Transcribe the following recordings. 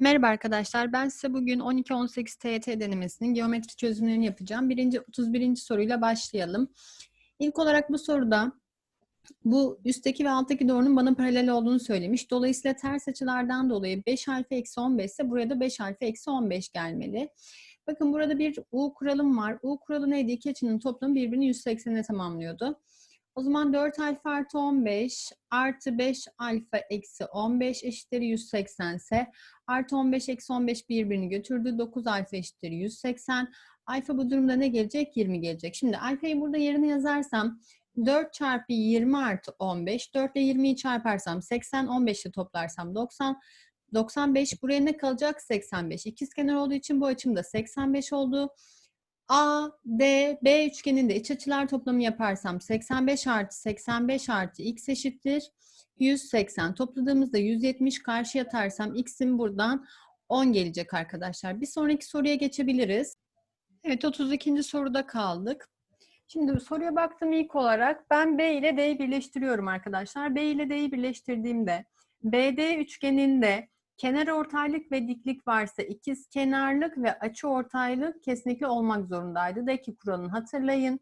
Merhaba arkadaşlar. Ben size bugün 12-18 TYT denemesinin geometri çözümlerini yapacağım. Birinci 31. soruyla başlayalım. İlk olarak bu soruda bu üstteki ve alttaki doğrunun bana paralel olduğunu söylemiş. Dolayısıyla ters açılardan dolayı 5 alfa eksi 15 ise buraya da 5 alfa eksi 15 gelmeli. Bakın burada bir U kuralım var. U kuralı neydi? İki açının toplamı birbirini 180'e tamamlıyordu. O zaman 4 alfa artı 15 artı 5 alfa eksi 15 eşittir 180 ise artı 15 eksi 15 birbirini götürdü. 9 alfa eşittir 180. Alfa bu durumda ne gelecek? 20 gelecek. Şimdi alfayı burada yerine yazarsam 4 çarpı 20 artı 15. 4 ile 20'yi çarparsam 80. 15 ile toplarsam 90. 95 buraya ne kalacak? 85. İkizkenar olduğu için bu açım da 85 oldu. A, D, B üçgeninde iç açılar toplamı yaparsam 85 artı 85 artı x eşittir 180. Topladığımızda 170 karşıya atarsam x'in buradan 10 gelecek arkadaşlar. Bir sonraki soruya geçebiliriz. Evet 32. soruda kaldık. Şimdi soruya baktım ilk olarak ben B ile D'yi birleştiriyorum arkadaşlar. B ile D'yi birleştirdiğimde BD üçgeninde kenar ortaylık ve diklik varsa ikiz kenarlık ve açı ortaylık kesinlikle olmak zorundaydı. Deki kuralını hatırlayın.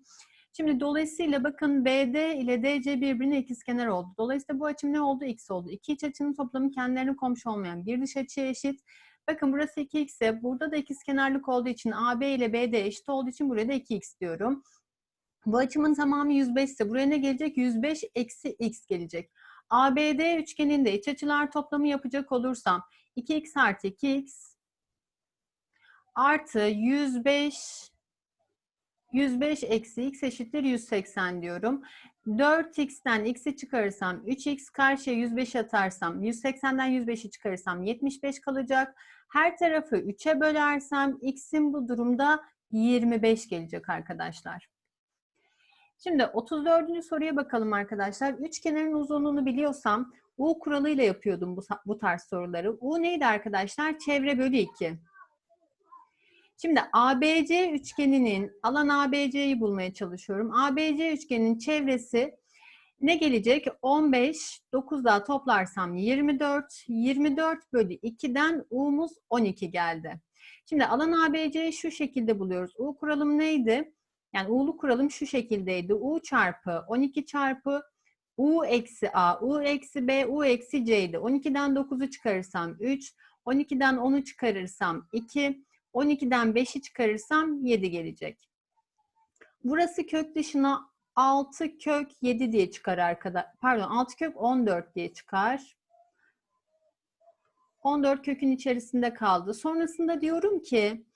Şimdi dolayısıyla bakın BD ile DC birbirine ikizkenar oldu. Dolayısıyla bu açım ne oldu? X oldu. İki iç açının toplamı kendilerine komşu olmayan bir dış açıya eşit. Bakın burası 2x ise burada da ikizkenarlık olduğu için AB ile BD eşit olduğu için buraya da 2x diyorum. Bu açımın tamamı 105 ise buraya ne gelecek? 105 eksi x gelecek. ABD üçgeninde iç açılar toplamı yapacak olursam 2x artı 2x artı 105 105 eksi x eşittir 180 diyorum. 4x'ten x'i çıkarırsam 3x karşıya 105 atarsam 180'den 105'i çıkarırsam 75 kalacak. Her tarafı 3'e bölersem x'in bu durumda 25 gelecek arkadaşlar. Şimdi 34. soruya bakalım arkadaşlar. Üçgenin uzunluğunu biliyorsam U kuralıyla yapıyordum bu, bu tarz soruları. U neydi arkadaşlar? Çevre bölü 2. Şimdi ABC üçgeninin alan ABC'yi bulmaya çalışıyorum. ABC üçgeninin çevresi ne gelecek? 15, 9 daha toplarsam 24, 24 bölü 2'den U'muz 12 geldi. Şimdi alan ABC'yi şu şekilde buluyoruz. U kuralım neydi? Yani U'lu kuralım şu şekildeydi. U çarpı 12 çarpı U eksi A, U eksi B, U eksi C'ydi. 12'den 9'u çıkarırsam 3, 12'den 10'u çıkarırsam 2, 12'den 5'i çıkarırsam 7 gelecek. Burası kök dışına 6 kök 7 diye çıkar arkadaşlar. Pardon 6 kök 14 diye çıkar. 14 kökün içerisinde kaldı. Sonrasında diyorum ki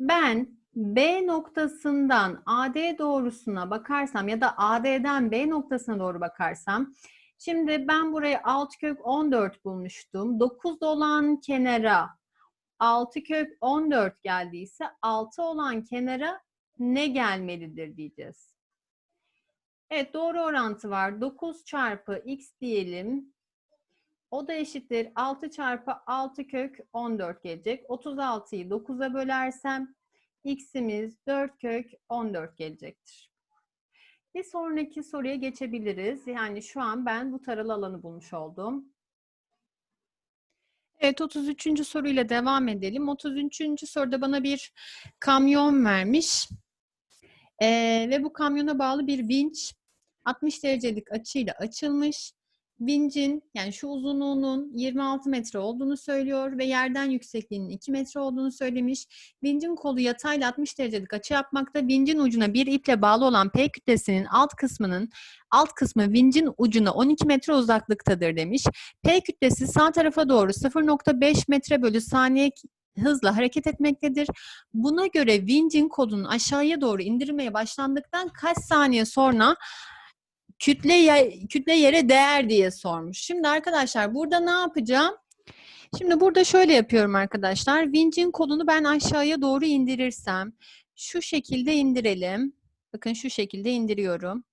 ben B noktasından AD doğrusuna bakarsam ya da AD'den B noktasına doğru bakarsam şimdi ben buraya 6 kök 14 bulmuştum. 9 olan kenara 6 kök 14 geldiyse 6 olan kenara ne gelmelidir diyeceğiz. Evet doğru orantı var. 9 çarpı x diyelim. O da eşittir 6 çarpı 6 kök 14 gelecek. 36'yı 9'a bölersem x'imiz 4 kök 14 gelecektir. Bir sonraki soruya geçebiliriz. Yani şu an ben bu taralı alanı bulmuş oldum. Evet 33. soruyla devam edelim. 33. soruda bana bir kamyon vermiş. Ee, ve bu kamyona bağlı bir vinç 60 derecelik açıyla açılmış. Vincin yani şu uzunluğunun 26 metre olduğunu söylüyor ve yerden yüksekliğinin 2 metre olduğunu söylemiş. Vincin kolu yatayla 60 derecelik açı yapmakta. Vincin ucuna bir iple bağlı olan P kütlesinin alt kısmının alt kısmı vincin ucuna 12 metre uzaklıktadır demiş. P kütlesi sağ tarafa doğru 0.5 metre bölü saniye hızla hareket etmektedir. Buna göre vincin kolunun aşağıya doğru indirmeye başlandıktan kaç saniye sonra kütle kütle yere değer diye sormuş. Şimdi arkadaşlar burada ne yapacağım? Şimdi burada şöyle yapıyorum arkadaşlar. Vincin kolunu ben aşağıya doğru indirirsem şu şekilde indirelim. Bakın şu şekilde indiriyorum.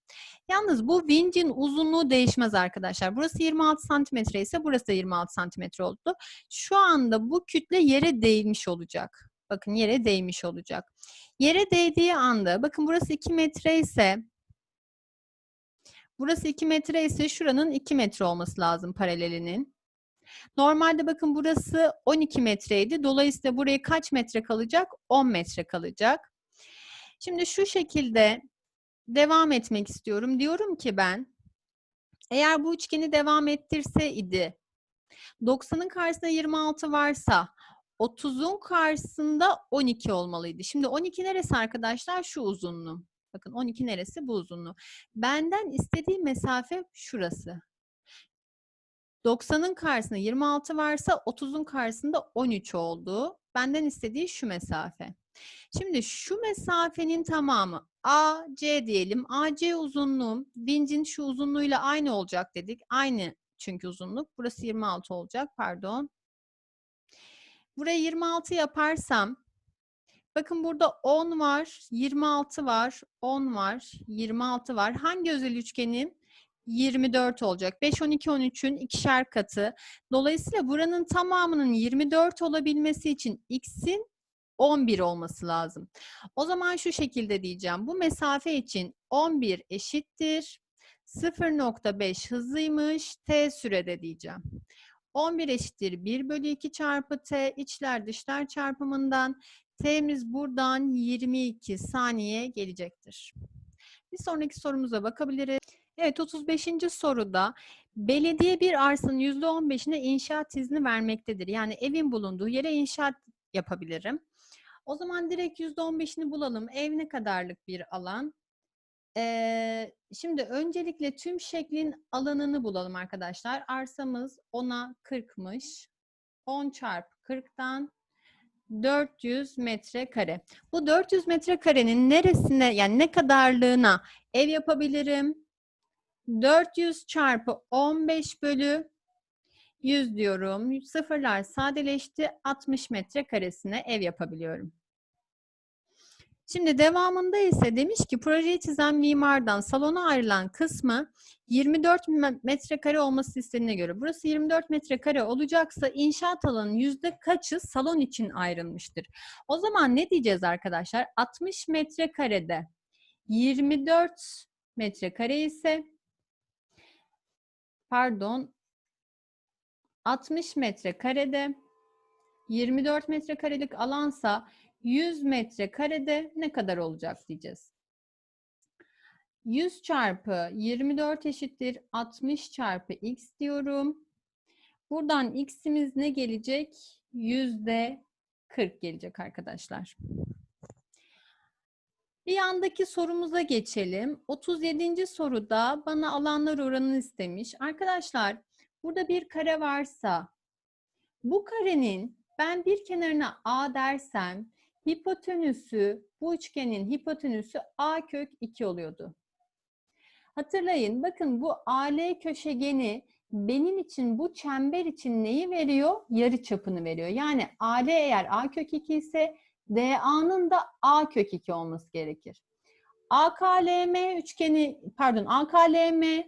Yalnız bu vincin uzunluğu değişmez arkadaşlar. Burası 26 santimetre ise burası da 26 santimetre oldu. Şu anda bu kütle yere değmiş olacak. Bakın yere değmiş olacak. Yere değdiği anda bakın burası 2 metre ise Burası 2 metre ise şuranın 2 metre olması lazım paralelinin. Normalde bakın burası 12 metreydi. Dolayısıyla buraya kaç metre kalacak? 10 metre kalacak. Şimdi şu şekilde devam etmek istiyorum. Diyorum ki ben eğer bu üçgeni devam ettirseydi 90'ın karşısında 26 varsa 30'un karşısında 12 olmalıydı. Şimdi 12 neresi arkadaşlar? Şu uzunluğu. Bakın 12 neresi? Bu uzunluğu. Benden istediği mesafe şurası. 90'ın karşısında 26 varsa 30'un karşısında 13 oldu. Benden istediği şu mesafe. Şimdi şu mesafenin tamamı AC diyelim. AC uzunluğum vincin şu uzunluğuyla aynı olacak dedik. Aynı çünkü uzunluk. Burası 26 olacak pardon. Burayı 26 yaparsam bakın burada 10 var, 26 var, 10 var, 26 var. Hangi özel üçgenim? 24 olacak. 5, 12, 13'ün ikişer katı. Dolayısıyla buranın tamamının 24 olabilmesi için x'in 11 olması lazım. O zaman şu şekilde diyeceğim. Bu mesafe için 11 eşittir. 0.5 hızlıymış. T sürede diyeceğim. 11 eşittir 1 bölü 2 çarpı T içler dışlar çarpımından T'miz buradan 22 saniye gelecektir. Bir sonraki sorumuza bakabiliriz. Evet 35. soruda belediye bir arsanın %15'ine inşaat izni vermektedir. Yani evin bulunduğu yere inşaat yapabilirim. O zaman direkt %15'ini bulalım. Ev ne kadarlık bir alan? Ee, şimdi öncelikle tüm şeklin alanını bulalım arkadaşlar. Arsamız 10'a 40'mış. 10 çarpı 40'tan 400 metrekare. Bu 400 metrekarenin neresine yani ne kadarlığına ev yapabilirim? 400 çarpı 15 bölü 100 diyorum. Sıfırlar sadeleşti. 60 metrekaresine ev yapabiliyorum. Şimdi devamında ise demiş ki projeyi çizen mimardan salona ayrılan kısmı 24 metrekare olması istediğine göre. Burası 24 metrekare olacaksa inşaat alanının yüzde kaçı salon için ayrılmıştır? O zaman ne diyeceğiz arkadaşlar? 60 metrekarede 24 metrekare ise pardon 60 metrekarede 24 metrekarelik alansa 100 metrekarede ne kadar olacak diyeceğiz. 100 çarpı 24 eşittir 60 çarpı x diyorum. Buradan x'imiz ne gelecek? Yüzde 40 gelecek arkadaşlar. Bir yandaki sorumuza geçelim. 37. soruda bana alanlar oranını istemiş. Arkadaşlar burada bir kare varsa bu karenin ben bir kenarına a dersem hipotenüsü, bu üçgenin hipotenüsü a kök 2 oluyordu. Hatırlayın bakın bu AL köşegeni benim için bu çember için neyi veriyor? Yarı çapını veriyor. Yani AL eğer a kök 2 ise DA'nın da a kök 2 olması gerekir. AKLM üçgeni pardon AKLM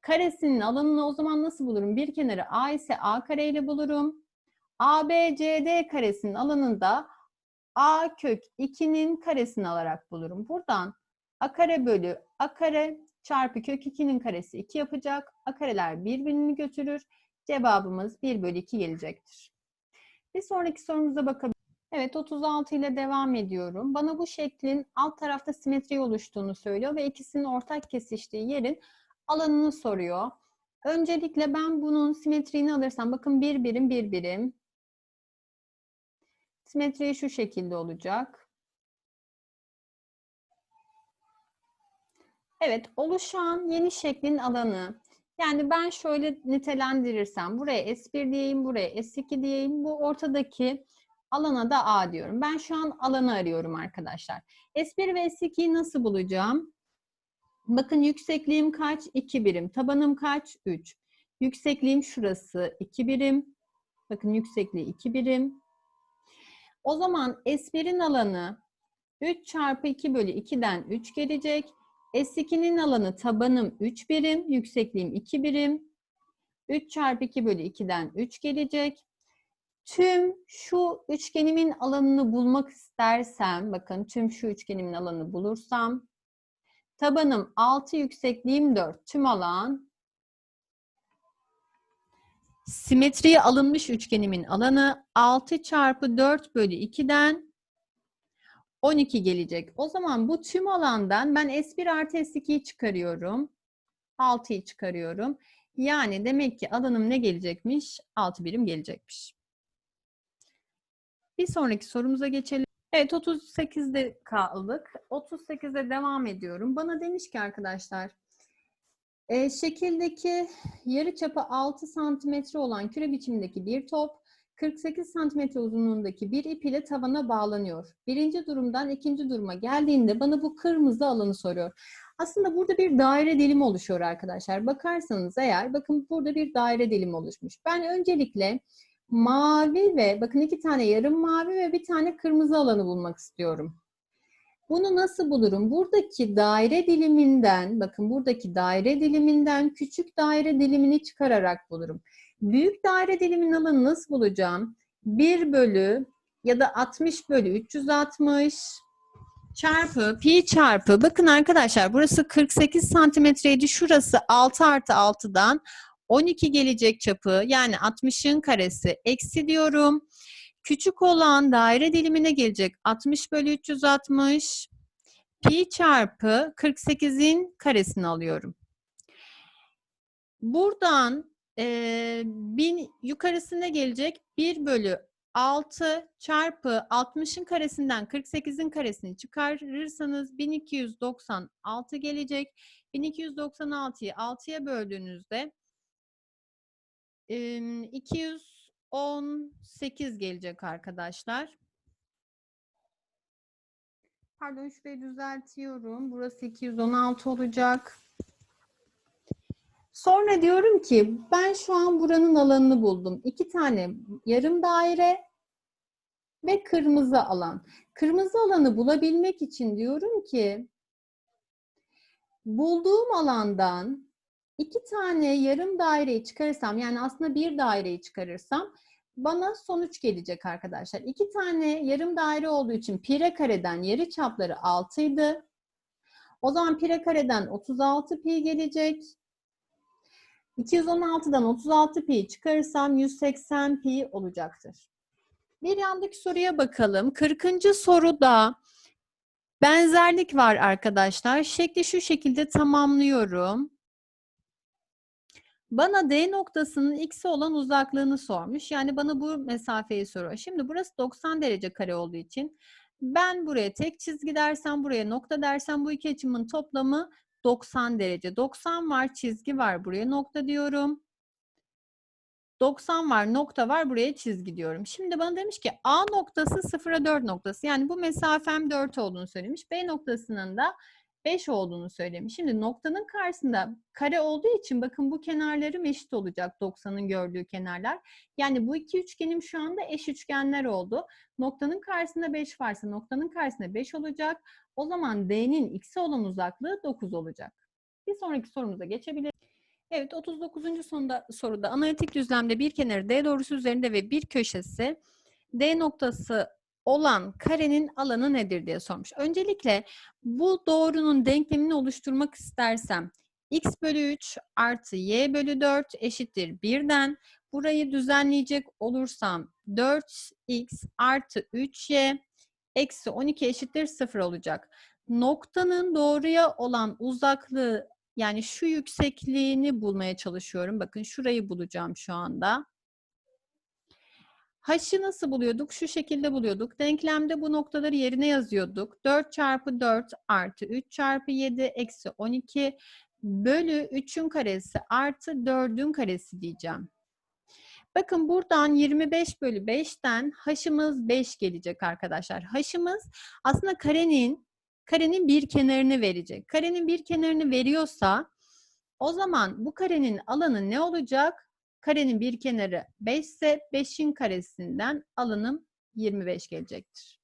karesinin alanını o zaman nasıl bulurum? Bir kenarı a ise a kare ile bulurum. ABCD karesinin alanını da a kök 2'nin karesini alarak bulurum. Buradan a kare bölü a kare çarpı kök 2'nin karesi 2 yapacak. A kareler birbirini götürür. Cevabımız 1 bölü 2 gelecektir. Bir sonraki sorumuza bakabiliriz. Evet 36 ile devam ediyorum. Bana bu şeklin alt tarafta simetri oluştuğunu söylüyor ve ikisinin ortak kesiştiği yerin alanını soruyor. Öncelikle ben bunun simetriğini alırsam bakın bir birim bir birim. Simetri şu şekilde olacak. Evet, oluşan yeni şeklin alanı. Yani ben şöyle nitelendirirsem, buraya S1 diyeyim, buraya S2 diyeyim. Bu ortadaki alana da A diyorum. Ben şu an alanı arıyorum arkadaşlar. S1 ve S2'yi nasıl bulacağım? Bakın yüksekliğim kaç? 2 birim. Tabanım kaç? 3. Yüksekliğim şurası 2 birim. Bakın yüksekliği 2 birim. O zaman S1'in alanı 3 çarpı 2 bölü 2'den 3 gelecek. S2'nin alanı tabanım 3 birim, yüksekliğim 2 birim. 3 çarpı 2 bölü 2'den 3 gelecek. Tüm şu üçgenimin alanını bulmak istersem, bakın tüm şu üçgenimin alanını bulursam, tabanım 6, yüksekliğim 4. Tüm alan Simetriye alınmış üçgenimin alanı 6 çarpı 4 bölü 2'den 12 gelecek. O zaman bu tüm alandan ben S1 artı S2'yi çıkarıyorum. 6'yı çıkarıyorum. Yani demek ki alanım ne gelecekmiş? 6 birim gelecekmiş. Bir sonraki sorumuza geçelim. Evet 38'de kaldık. 38'de devam ediyorum. Bana demiş ki arkadaşlar e, şekildeki yarıçapı 6 santimetre olan küre biçimindeki bir top 48 santimetre uzunluğundaki bir ip ile tavana bağlanıyor. Birinci durumdan ikinci duruma geldiğinde bana bu kırmızı alanı soruyor. Aslında burada bir daire dilimi oluşuyor arkadaşlar. Bakarsanız eğer bakın burada bir daire dilimi oluşmuş. Ben öncelikle mavi ve bakın iki tane yarım mavi ve bir tane kırmızı alanı bulmak istiyorum. Bunu nasıl bulurum? Buradaki daire diliminden, bakın buradaki daire diliminden küçük daire dilimini çıkararak bulurum. Büyük daire diliminin alanı nasıl bulacağım? 1 bölü ya da 60 bölü 360 çarpı pi çarpı bakın arkadaşlar burası 48 santimetreydi şurası 6 artı 6'dan 12 gelecek çapı yani 60'ın karesi eksi diyorum. Küçük olan daire dilimine gelecek 60 bölü 360 pi çarpı 48'in karesini alıyorum. Buradan e, bin yukarısına gelecek 1 bölü 6 çarpı 60'ın karesinden 48'in karesini çıkarırsanız 1296 gelecek. 1296'yı 6'ya böldüğünüzde 218 gelecek arkadaşlar. Pardon şurayı düzeltiyorum. Burası 216 olacak. Sonra diyorum ki ben şu an buranın alanını buldum. İki tane yarım daire ve kırmızı alan. Kırmızı alanı bulabilmek için diyorum ki bulduğum alandan iki tane yarım daireyi çıkarırsam yani aslında bir daireyi çıkarırsam bana sonuç gelecek arkadaşlar. İki tane yarım daire olduğu için pire kareden yarı çapları 6 idi. O zaman pire kareden 36 pi gelecek. 216'dan 36 pi çıkarırsam 180 pi olacaktır. Bir yandaki soruya bakalım. 40. soruda benzerlik var arkadaşlar. Şekli şu şekilde tamamlıyorum. Bana D noktasının x'e olan uzaklığını sormuş. Yani bana bu mesafeyi soruyor. Şimdi burası 90 derece kare olduğu için ben buraya tek çizgi dersem, buraya nokta dersem bu iki açımın toplamı 90 derece. 90 var, çizgi var. Buraya nokta diyorum. 90 var, nokta var. Buraya çizgi diyorum. Şimdi bana demiş ki A noktası 0'a 4 noktası. Yani bu mesafem 4 olduğunu söylemiş. B noktasının da 5 olduğunu söylemiş. Şimdi noktanın karşısında kare olduğu için bakın bu kenarlarım eşit olacak 90'ın gördüğü kenarlar. Yani bu iki üçgenim şu anda eş üçgenler oldu. Noktanın karşısında 5 varsa noktanın karşısında 5 olacak. O zaman D'nin x'e olan uzaklığı 9 olacak. Bir sonraki sorumuza geçebiliriz. Evet 39. Sonunda, soruda analitik düzlemde bir kenarı D doğrusu üzerinde ve bir köşesi D noktası olan karenin alanı nedir diye sormuş. Öncelikle bu doğrunun denklemini oluşturmak istersem x bölü 3 artı y bölü 4 eşittir 1'den burayı düzenleyecek olursam 4x artı 3y eksi 12 eşittir 0 olacak. Noktanın doğruya olan uzaklığı yani şu yüksekliğini bulmaya çalışıyorum. Bakın şurayı bulacağım şu anda. H'ı nasıl buluyorduk? Şu şekilde buluyorduk. Denklemde bu noktaları yerine yazıyorduk. 4 çarpı 4 artı 3 çarpı 7 eksi 12 bölü 3'ün karesi artı 4'ün karesi diyeceğim. Bakın buradan 25 bölü 5'ten h'ımız 5 gelecek arkadaşlar. H'ımız aslında karenin karenin bir kenarını verecek. Karenin bir kenarını veriyorsa o zaman bu karenin alanı ne olacak? Karenin bir kenarı 5 ise 5'in karesinden alanım 25 gelecektir.